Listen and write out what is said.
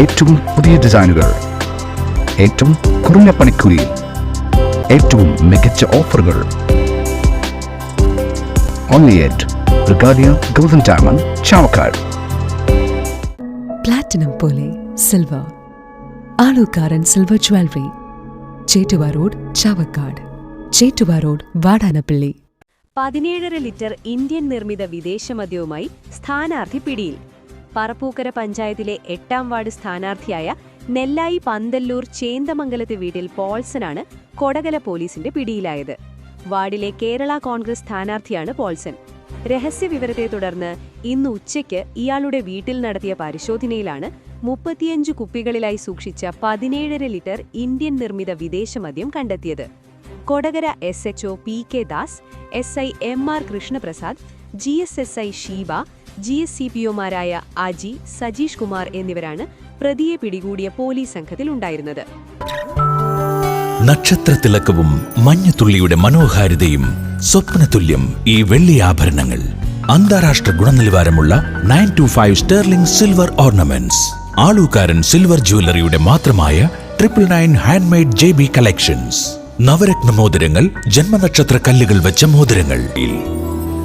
ഏറ്റവും പുതിയ ഡിസൈനുകൾ. ഏറ്റവും കുറഞ്ഞ പണിക്കൂലിയിൽ ഏറ്റവും മികച്ച ഓഫറുകൾ. Only at Regalia golden diamond Chavakkad platinum പോലെ silver Alookkaran silver jewellery Chettuva road Chavakkad. Chettuva road Vadanappally. പതിനേഴര litre Indian നിർമ്മിത വിദേശ മദ്യവുമായി സ്ഥാനാർത്ഥി പിടിയിൽ. പറപ്പൂക്കര പഞ്ചായത്തിലെ എട്ടാം വാർഡ് സ്ഥാനാർത്ഥിയായ നെല്ലായി പന്തല്ലൂർ ചേന്തമംഗലത്തെ വീട്ടിൽ പോൾസനാണ് കൊടകല പോലീസിന്റെ പിടിയിലായത്. വാർഡിലെ കേരള കോൺഗ്രസ് സ്ഥാനാർത്ഥിയാണ് പോൾസൻ. രഹസ്യവിവരത്തെ തുടർന്ന് ഇന്ന് ഉച്ചയ്ക്ക് ഇയാളുടെ വീട്ടിൽ നടത്തിയ പരിശോധനയിലാണ് മുപ്പത്തിയഞ്ച് കുപ്പികളിലായി സൂക്ഷിച്ച പതിനേഴര ലിറ്റർ ഇന്ത്യൻ നിർമ്മിത വിദേശ മദ്യം കണ്ടെത്തിയത്. Kodakara S H O P K Das S I M R Krishnaprasad G S S I Sheeba G S C P ഒമാരായ Aji Sajeesh Kumar എന്നിവരാണ് പ്രതിയെ പിടികൂടിയ പോലീസ് സംഘത്തിൽ ഉണ്ടായിരുന്നത് നക്ഷത്രത്തിളക്കവും മഞ്ഞത്തുള്ളിയുടെ മനോഹാരിതയും സ്വപ്നതുല്യം ഈ വെള്ളി ആഭരണങ്ങൾ. അന്താരാഷ്ട്ര ഗുണനിലവാരമുള്ള nine two five sterling silver ornaments. Alukkaran silver ജ്വല്ലറിയുടെ മാത്രമായ triple nine handmade J B collections. Navratna മോതിരങ്ങൾ ജന്മനക്ഷത്ര കല്ലുകൾ വെച്ച മോതിരങ്ങൾ.